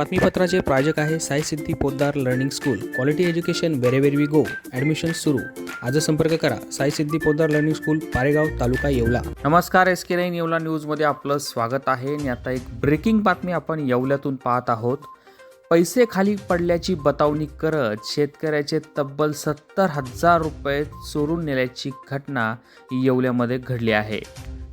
बातमीपत्राचे प्रायोजक आहे Sai Siddhi Podar learning school. Quality education wherever we go admission सुरू. आज संपर्क करा. Sai Siddhi Podar learning school Paregaon taluka Yeola. नमस्कार एस के नाईन येवला न्यूजमध्ये आपलं स्वागत आहे. आणि आता एक ब्रेकिंग बातमी आपण येवल्यातून पाहत आहोत. पैसे खाली पडल्याची बतावणी करत शेतकऱ्याचे तब्बल सत्तर हजार रुपये चोरून नेल्याची घटना येवल्यामध्ये घडली आहे.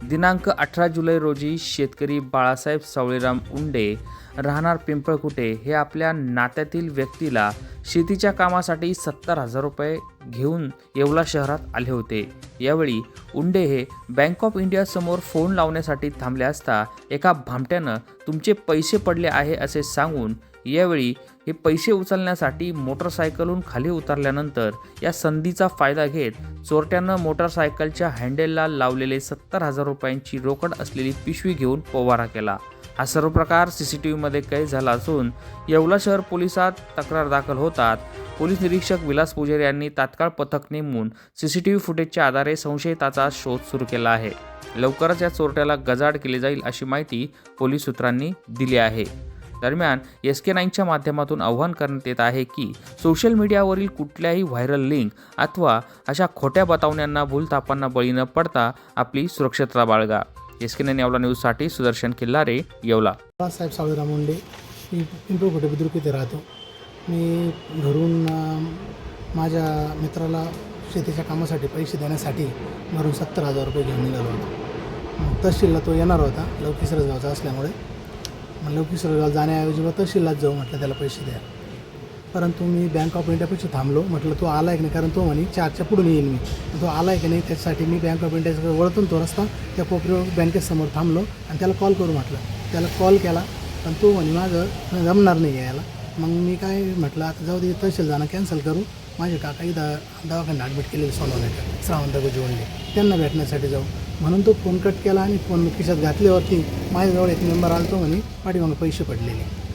दिनांक अठरा जुलै रोजी शेतकरी बाळासाहेब सावळीराम उंडे राहणार पिंपळकुटे हे आपल्या नात्यातील व्यक्तीला शेतीच्या कामासाठी सत्तर हजार रुपये घेऊन येवला शहरात आले होते. यावेळी उंडे हे बँक ऑफ इंडियासमोर फोन लावण्यासाठी थांबले असता एका भामट्यानं तुमचे पैसे पडले आहे असे सांगून यावेळी हे पैसे उचलण्यासाठी मोटरसायकलहून खाली उतरल्यानंतर या संधीचा फायदा घेत चोरट्यानं मोटरसायकलच्या हँडेलला लावलेले सत्तर हजार रुपयांची रोकड असलेली पिशवी घेऊन पोवारा केला. हा सर्व प्रकार सी सी टी व्हीमध्ये कैद झाला असून येवला शहर पोलिसात तक्रार दाखल होतात. पोलीस निरीक्षक विलास पुजारी यांनी तात्काळ पथक नेमून सी सी टी व्ही फुटेजच्या आधारे संशयिताचा शोध सुरू केला आहे. लवकरच या चोरट्याला गजाड केली जाईल अशी माहिती पोलीस सूत्रांनी दिली आहे. दरम्यान एस के नाईनच्या माध्यमातून आव्हान करण्यात येत आहे की सोशल मीडियावरील कुठल्याही व्हायरल लिंक अथवा अशा खोट्या बतावण्यांना भूलतापांना बळी न पडता आपली सुरक्षितता बाळगा. एस के नाईन येवला न्यूजसाठी सुदर्शन किल्लारे येवला. साहेब सावळीराम मुंडे. मी पिंपळकुटे बुद्रुक इथे राहतो. मी घरून माझ्या मित्राला शेतीच्या कामासाठी पैसे देण्यासाठी घरून सत्तर हजार रुपये घेऊन निघालो होतो. तहसीलला तो येणार होता लवकी गावचा असल्यामुळे. म्हणलं की सरसगाव जाण्याऐवजी मग तहसीललाच जाऊ म्हटलं त्याला पैसे द्या. परंतु मी बँक ऑफ इंडियापेक्षा थांबलो. म्हटलं तो आला की नाही? कारण तो म्हणे चारच्या पुढून येईल मी. तो आला की नाही त्याच्यासाठी मी बँक ऑफ इंडियाचा वळतून तो रस्ता त्या कोपऱ्यावर बँकेसमोर थांबलो आणि त्याला कॉल करू म्हटलं. त्याला कॉल केला पण तो म्हणे माझं जमणार नाही यायला. मग मी काय म्हटलं आता जाऊ दे तहसील जाणं कॅन्सल करू. माझे काका इथं दवाखान्यात ॲडमिट केलेले सोनवण्याकडे श्रावण गुजवणले त्यांना भेटण्यासाठी जाऊ. म्हणून तो फोन कट केला आणि फोन खिशात घातल्यावरती माझ्याजवळ एक मेंबर आला तो म्हणे पाठीमागं पैसे पडलेले.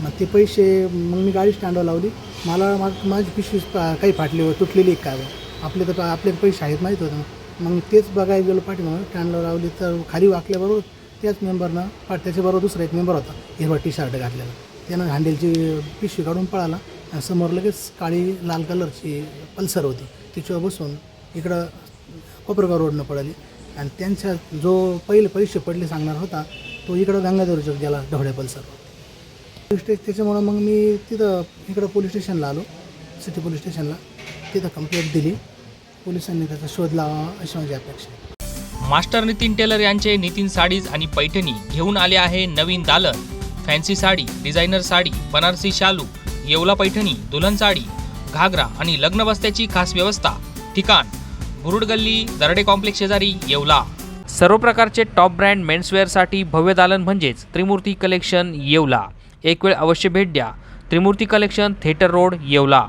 मग ते पैसे मग मी गाडी स्टँडवर लावली. मला मा- माझी पिशवी काही फाटली व तुटलेली एक काय आपले तर आपले पैसे आहेत माहीत होतं. मग तेच बघायला गेलो पाठीमागं स्टँडवर लावली तर खाली वाकल्याबरोबर त्याच मेंबरनं पाठ त्याच्याबरोबर दुसरा एक मेंबर होता. हिरवा टी शर्ट घातलेला. त्यानं हँडेलची पिशवी काढून पळाला. आणि समोर लगेच काळी लाल कलरची पल्सर होती. तिच्यावर बसून इकडं कोपरगाव रोडनं पडली आणि त्यांच्या जो पहिले पैसे पडले सांगणार होता तो इकडं गंगाधर चौक गेला ढवळ्या सर पोलीस स्टेशन त्याच्यामुळं मग मी तिथं इकडं पोलीस स्टेशनला आलो सिटी पोलीस स्टेशनला तिथं कंप्लेंट दिली. पोलिसांनी त्याचा शोध लावा अशी माझी अपेक्षा मास्टर नितीन टेलर यांचे नितीन साडीज आणि पैठणी घेऊन आले आहे नवीन दालन फॅन्सी साडी डिझायनर साडी बनारसी शालू येवला पैठणी दुल्हन साडी घागरा आणि लग्नबस्त्याची खास व्यवस्था. ठिकाण. मुरुड गल्ली दरडे कॉम्प्लेक्स शेजारी येवला. सर्व प्रकारचे टॉप ब्रँड मेन्सवेअरसाठी भव्य दालन म्हणजेच त्रिमूर्ती कलेक्शन येवला. एक वेळ अवश्य भेट द्या. Trimurti collection theatre road Yeola.